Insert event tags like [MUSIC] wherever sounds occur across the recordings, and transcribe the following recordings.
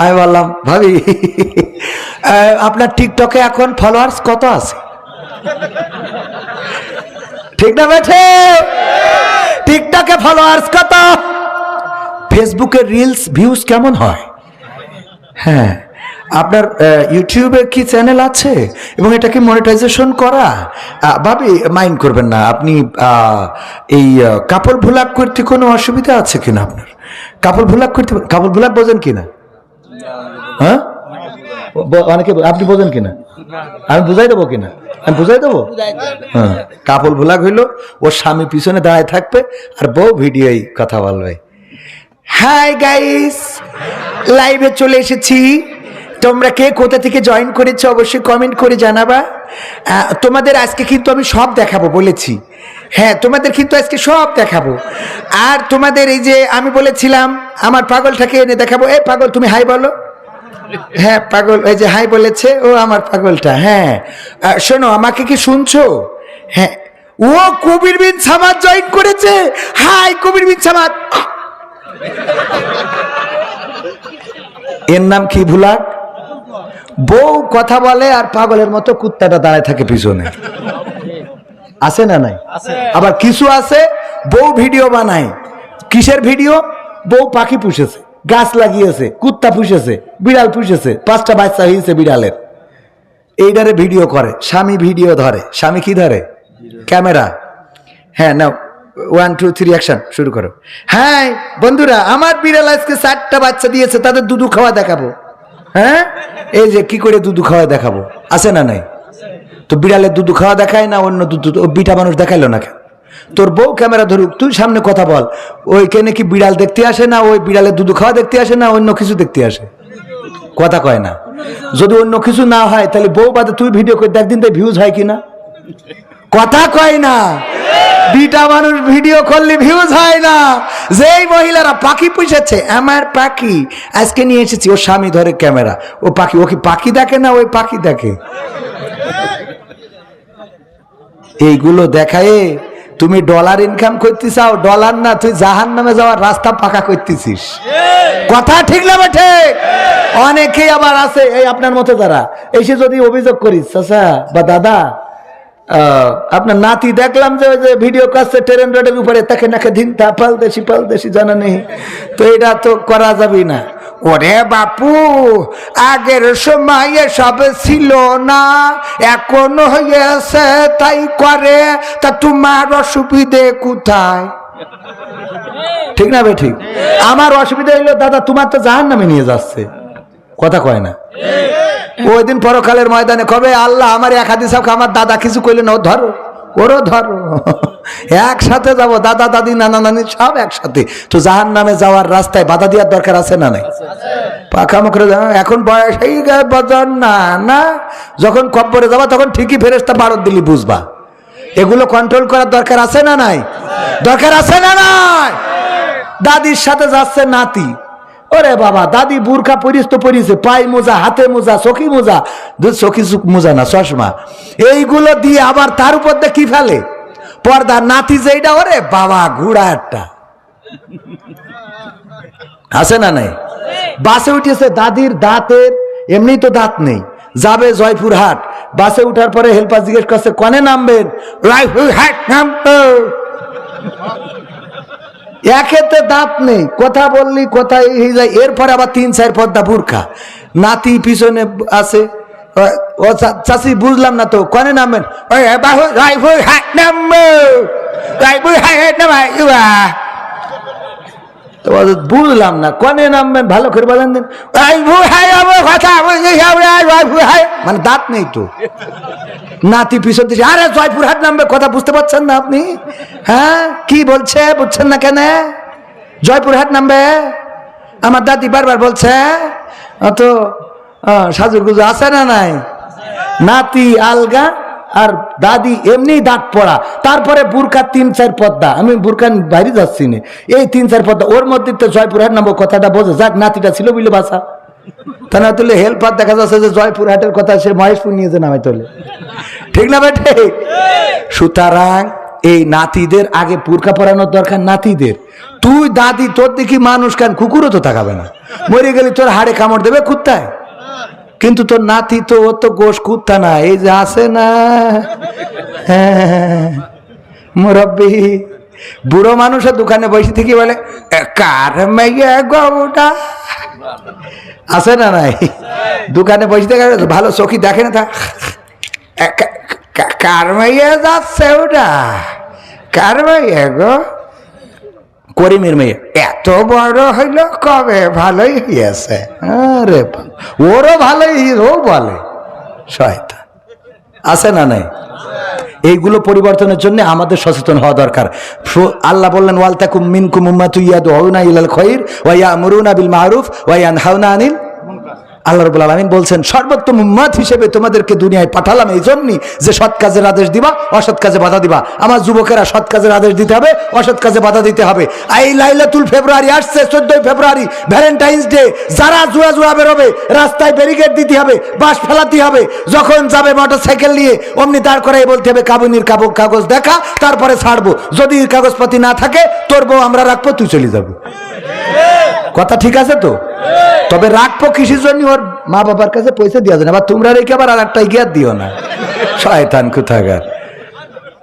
আমি বললাম, ভাবি আপনার টিকটকে এখন ফলোয়ার্স কত আছে? ঠিক না বেঠে? টিকটকে ফলোয়ার্স কত? ফেসবুকের রিলস ভিউজ কেমন হয়? হ্যাঁ আপনার ইউটিউবে কি চ্যানেল আছে? এবং এটা কি মনিটাইজেশন করা? ভাবি মাইন্ড করবেন না, আপনি এই কাপড় ভুলাক করতে কোনো অসুবিধা আছে কিনা আপনার? কাপড় ভুলাক করতে কাপড় ভুলাক বোঝেন কিনা? হ্যাঁ? অনেকে আপনি বোঝেন কিনা? আমি বুঝাই দেবো কিনা? আমি বুঝাই দেবো? হ্যাঁ। কাপড় ভুলাক হইল ওর স্বামী পিছনে দাঁড়ায় থাকবে আর বউ ভিডিওই কথা বলবে। হাই গাইস, লাইভে চলে এসেছি। তোমরা কে কোথা থেকে জয়েন করেছ অবশ্যই কমেন্ট করে জানাবা। তোমাদের আজকে কিন্তু আমি সব দেখাবো বলেছি। হ্যাঁ তোমাদের কিন্তু আজকে সব দেখাবো। আর তোমাদের এই যে আমি বলেছিলাম, আমার পাগলটাকে এনে দেখাবো। এ পাগল, তুমি হাই বলো। হ্যাঁ পাগল এই যে হাই বলেছে ও আমার পাগলটা হ্যাঁ। শোনো আমাকে কি শুনছো? হ্যাঁ। ও কবির বিন সামাদ জয়েন করেছে। হাই কবির বিন সামাদ। এর নাম কি ভুলাক? বউ কথা বলে আর পাগলের মতো কুত্তাটা দাঁড়ায় থাকে পিছনে। আছে না নাই? আবার কিছু আছে বউ ভিডিও বানায়। কিসের ভিডিও? বউ পাখি পুষেছে। গাছ লাগিয়েছে, কুত্তা পুষেছে, বিড়াল পুষেছে, পাঁচটা বাচ্চা হয়েছে বিড়ালের। এইটারে ভিডিও করে, স্বামী ভিডিও ধরে। স্বামী কি ধরে? ক্যামেরা। হ্যাঁ নাও ওয়ান টু থ্রি অ্যাকশন শুরু করো। হ্যাঁ বন্ধুরা, আমার বিড়াল আজকে চারটা বাচ্চা দিয়েছে, তাদের দুধু খাওয়া দেখাবো। হ্যাঁ? এই যে, কি করে দুধু খাওয়া দেখাবো? আছে না নাই? তো বিড়ালের দুধু খাওয়া দেখায় না অন্য দুধ বিটা মানুষ দেখাইলো না কেন? তোর বউ ক্যামেরা ধরুক, তুই সামনে কথা বল। ওইখানে কি বিড়াল দেখতে আসে না, ওই বিড়ালের দুধু খাওয়া দেখতে আসে না, অন্য কিছু দেখতে আসে। কথা কয় না। যদি অন্য কিছু না হয়, তাহলে বউ বাদে তুই ভিডিও করে দেখদিন তাই ভিউজ হয় কিনা। কথা কয় না। দুইটা মানুষ ভিডিও করলে ভিউজ হয় না। যেই মহিলারা পাখি পুষেছে, আমার পাখি, আজকে নিয়ে এসেছি, ওর স্বামী ধরে ক্যামেরা। ও পাখি, ও কি পাখি দেখে না, ওই পাখি দেখে? এইগুলো দেখায় তুমি ডলার ইনকাম করতে চাও ডলার না, তুই জাহান নামে যাওয়ার রাস্তা পাকা করতেছিস। কথা ঠিক না বেঠে অনেকেই আবার আছে, এই আপনার মতো যারা। এসে যদি অভিযোগ করিস, চাচা বা দাদা আপনার নাতি, দেখলাম যে ওই যে ভিডিও কাজছে ট্রেন রোডের উপরে, তাকে নাকে দিন তা পাল দেশি পাল দেশি জানা নেই। তো এটা তো করা যাবে না। ওরে বাপু আগের সময় সব ছিল না এখন হয়েছে তাই করে তা তোমার অসুবিধে কোথায়? ঠিক না ঠিক? আমার অসুবিধা হইল দাদা তোমার তো জাহান নামে নিয়ে যাচ্ছে। কথা কয় না? ওই দিন পরকালের ময়দানে কবে আল্লাহ আমার এক হাদিস আমার দাদা কিছু কইলে না ও ধরো। ওরও ধরো একসাথে যাব। দাদা দাদি নানা নানি সব একসাথে। তো জাহান নামে যাওয়ার রাস্তায় বাধা দেওয়ার দরকার আছে না নাই? পাখা মুখরে এখন বয়স এই না না। যখন কব্বরে যাবা তখন ঠিকই ফেরেস্তা বারত দিলি বুঝবা। এগুলো কন্ট্রোল করার দরকার আছে না নাই? দরকার আছে না নাই? দাদির সাথে যাচ্ছে নাতি। ওরে বাবা, দাদি বুরখা পরিস তো পরিছে, পাই মোজা, হাতে মোজা চকি মোজা চকি মোজা না, চশমা। এইগুলো দিয়ে আবার তার উপর দিয়ে কি ফেলে? পর্দা নাতি যেইটা ওরে বাবা, ঘুড়া একটা। আছে না নাই? বাসে উঠেছে দাদির দাঁতের, এমনি তো দাঁত নেই, যাবে জয়পুরহাট। বাসে উঠার পরে হেল্পার জিজ্ঞেস করছে, কনে নামবেন? রায়পুরহাট নামবো। একেতে দাঁত নেই, কথা বললি কোথায় হয়ে যায়। এরপরে আবার তিন, চার পদ্মা বুরখা নাতি পিছনে আছে। ও- চাষি বুঝলাম না তো, কনে নামেন? ওই বাহু রায়পুর হাট নামবো। রায়পুর হাট নামাই বুঝলাম না, কনে নামবেন, ভালো করে বলেন দিন। কথা মানে দাঁত নেই তো। নাতি পিছন দিচ্ছে আরে জয়পুরহাট নামবে, কথা বুঝতে পারছেন না আপনি? হ্যাঁ কি বলছে, বুঝছেন না কেন? জয়পুরহাট নামবে। আমার দাদি বারবার বলছে তো সাজু গুজু আছে না নাই? নাতি আলগা আর দাদি এমনি দাঁত পড়া। তারপরে বুরকা তিন, চার পদ্মা। আমি বুরকান বাইরে যাচ্ছি না। এই তিন, চার পদ্মা। ওর মধ্যে তো জয়পুরহাট নামবো কথাটা বোঝে যাক, নাতিটা ছিল বুঝলে বাসা। তা তুলে হেল্পার দেখা যাচ্ছে যে জয়পুরহাটের কথা সে মহেশপুর নিয়ে যে নামে তোলে ঠিক না বেটে? সুতরাং এই নাতিদের আগে পুরকা পরানোর দরকার নাতিদের। তুই দাদি, তোর দেখি মানুষ কেন? কুকুরও তো তাকাবে না। মরে গেলে তোর হাড়ে কামড় দেবে কুত্তায় কিন্তু তোর নাতি তো ও তো গোশ কুত্তা না এই যে আছে না। হ্যাঁ, মুরব্বী বুড়ো মানুষের দোকানে বসে থেকে বলে "এ, কার মেয়ে গৌটা আছে না নাই? দোকানে বসে থেকে ভালো চোখি দেখে না তা। "এ, কা- কা- কার মাইয়া যাচ্ছে ওটা কার মাইয়া গো? করিমের মেয়ে। এত বড় হইল কবে? ভালোই হইয়াছে। ওরও ভালোই ও বলে। শয়তান। আছে না নাই? এইগুলো পরিবর্তনের জন্য আমাদের সচেতন হওয়া দরকার। আল্লাহ বললেন, ওয়াল তাকুম মিনকুম উম্মাতু ইয়াদউনা ইলাল খায়র ওয়া ইয়ামুরুনা বিল মারুফ ওয়া ইয়ানহাউনা আনিল আল্লাহ রবুল আলমিন বলছেন, সর্বোত্তম উম্মাদ হিসেবে তোমাদেরকে দুনিয়ায় পাঠালাম এই জন্যই যে সৎ কাজের আদেশ দিবা, অসৎ কাজে বাধা দিবা। আমার যুবকেরা সৎ কাজের আদেশ দিতে হবে, অসৎ কাজে বাধা দিতে হবে। এই লাইলাতুল ফেব্রুয়ারি আসছে, চোদ্দই ফেব্রুয়ারি, ভ্যালেন্টাইন্স ডে। যারা জুয়া জুয়া বেরোবে, রাস্তায় ব্যারিকেড দিতে হবে, বাস ফেলাতে হবে। যখন যাবে মোটর সাইকেল নিয়ে, অমনি দাঁড় করাই বলতে হবে, কাবুনির কাবু, কাগজ দেখা, তারপরে ছাড়বো। যদি কাগজপাতি না থাকে, তোর বউ, আমরা রাখব, তুই চলে যাবি। কথা ঠিক আছে তো? তবে রাখব কিসের জন্য ওর মা বাবার কাছে পয়সা দিয়া না আবার তোমরা রেখে আবার আর গিয়ার দিও না। শয়তান কোথাকার।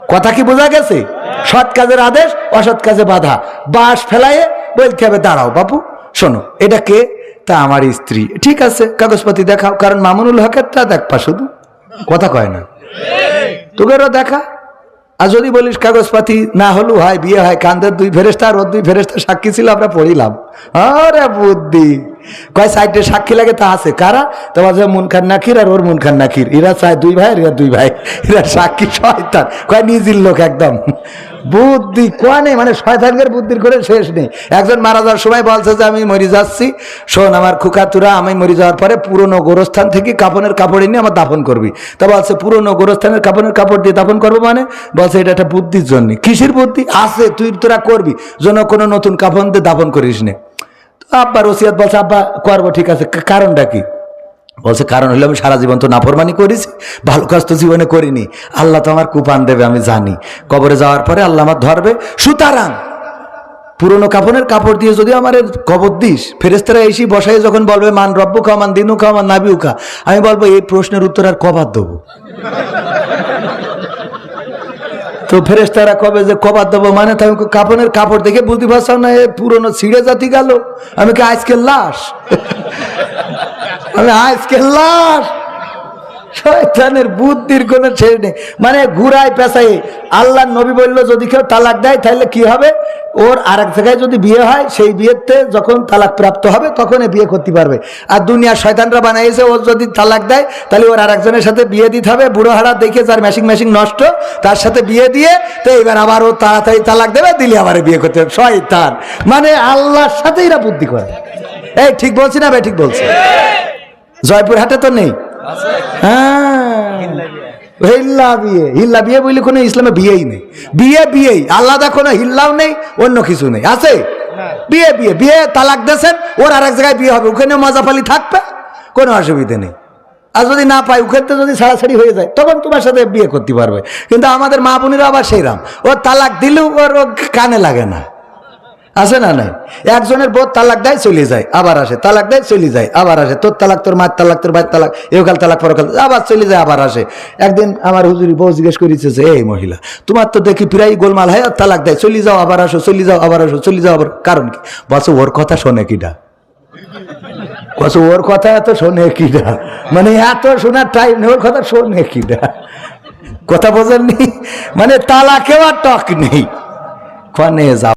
কথা কি বোঝা গেছে? সৎ কাজের আদেশ, অসৎ কাজে বাধা। বাস ফেলাইয়ে বলতে হবে, দাঁড়াও বাপু, শোনো, এটা কে? তা আমার স্ত্রী। ঠিক আছে, কাগজপাতি দেখাও, কারণ মামুনুল হকের তা দেখবা শুধু। কথা কয় না। তোকেরও দেখা? আর যদি বলিস কাগজপাতি না হলো হয় বিয়ে হয়, কান্দের দুই ফেরেস্তা আর দুই ফেরেস্তা সাক্ষী ছিল, আমরা পড়িলাম। আরে বুদ্ধি। কয় সাইডে সাক্ষী লাগে তা আছে। কারা? তোমার যে মুন খান নাকির আর ওর মুন খান নাকির। এরা চায় দুই ভাই আর এরা দুই ভাই। এরা সাক্ষী শয়তান। কয় নিজের লোক একদম। বুদ্ধি কোয়া নেই? মানে শয়তানদের বুদ্ধির করে শেষ নেই। একজন মারা যাওয়ার সময় বলছে যে, আমি মরে যাচ্ছি। শোন, আমার খুকাতুরা, আমি মরে যাওয়ার পরে পুরনো গোরস্থান থেকে কাপনের কাপড় এনে আমার দাফন করবি। তা বলছে, পুরনো গোরস্থানের কাপনের কাপড় দিয়ে দাফন করব মানে? বলছে, এটা একটা বুদ্ধির জন্য। কিসের বুদ্ধি? আছে, তুই, তোরা করবি। যেন কোনো নতুন কাপন দিয়ে দাফন করিস নে। তো আব্বার ওসিয়াত বলছে, আব্বা, করব, ঠিক আছে। কারণটা কি? বলছে, কারণ হলো আমি সারা জীবন তো নাফরমানি করেছি, ভালো কাজ তো জীবনে করিনি। আল্লাহ তো আমার কুপান দেবে, আমি জানি। কবরে যাওয়ার পরে আল্লাহ আমার ধরবে, সুতারাং, পুরনো কাপড়ের কাপড় দিয়ে যদি আমার কবর দিস ফেরেস্তারা এসে বসাই যখন বলবে, মান রব্বু খা মান দিনু খা মান নাবিউ খা আমি বলব, এই প্রশ্নের উত্তর আর কবার দেবো? [LAUGHS] তো ফেরেস্তারা কবে যে কবার দেবো মানে তো আমি কাপড়ের কাপড় দেখে বুঝতে পারছাম না, এ পুরনো ছিঁড়ে জাতি গেল। আমি কি আজকে লাশ? [LAUGHS] আমি আজকে লাশ। শয়তানের বুদ্ধির কোনো ছেড়ে নেই। মানে ঘুরায় পেশাই আল্লাহ নবী বলল, যদি কেউ তালাক দেয়, তাহলে কি হবে? ওর আর এক জায়গায় যদি বিয়ে হয়, সেই বিয়েতে যখন তালাক প্রাপ্ত হবে, তখন বিয়ে করতে পারবে। আর দুনিয়া শয়তানরা বানাইছে, ওর যদি তালাক দেয়, তাহলে ওর আর একজনের সাথে বিয়ে দিতে হবে। বুড়ো হাড়া দেখে যার মেশিং মেশিং নষ্ট, তার সাথে বিয়ে দিয়ে, তো এবার আবার ও তাড়াতাড়ি তালাক দেবে, দিলে আবার বিয়ে করতে হবে। শয়তান। মানে আল্লাহর সাথে এরা বুদ্ধি করে। এই, ঠিক বলছি না ভাই, ঠিক বলছি। জয়পুরহাটে তো নেই। হ্যাঁ। হিল্লা বিয়ে। হিল্লা বিয়ে বলে কোনো ইসলামে বিয়েই নেই। বিয়ে, বিয়েই। আলাদা কোনো হিল্লাও নেই, অন্য কিছু নেই। আছে? বিয়ে বিয়ে। বিয়ে, তালাক দেশেন ওর আর এক জায়গায় বিয়ে হবে। ওখানে মজাফালি থাকবে, কোনো অসুবিধা নেই। আর যদি না পাই ওখানে যদি ছাড়াছাড়ি হয়ে যায়, তখন তোমার সাথে বিয়ে করতে পারবে। কিন্তু আমাদের মা বোনেরা আবার সেইরাম। ও তালাক দিলেও ওর কানে লাগে না। আছে না নাই? একজনের বোধ তালাক দেয় চলে যায়, আবার আসে। তালাক দেয় চলে যায়, আবার আসে। তোর তালাক, তোর মায়ের তালাক, তোর ভাইয়ের তালাক একাল তালাক পরকাল আবার চলে যায়, আবার আসে। একদিন আমার হুজুরি বউ জিজ্ঞেস করেছে যে, এই মহিলা, তোমার তো দেখি প্রায় গোলমাল হয় আর তালাক দেয়। চলে যাও, আবার আসো, চলে যাও, আবার আসো, চলে যাও, আবার কারণ কি? বলছে, ওর কথা শোনে কিটা কছে ওর কথা এত শোনে কিটা মানে এত শোনার টাইম নেই, ওর কথা শোনে কিটা কথা বোঝেননি? মানে তালাকেও আর টক নেই। কনে যাও।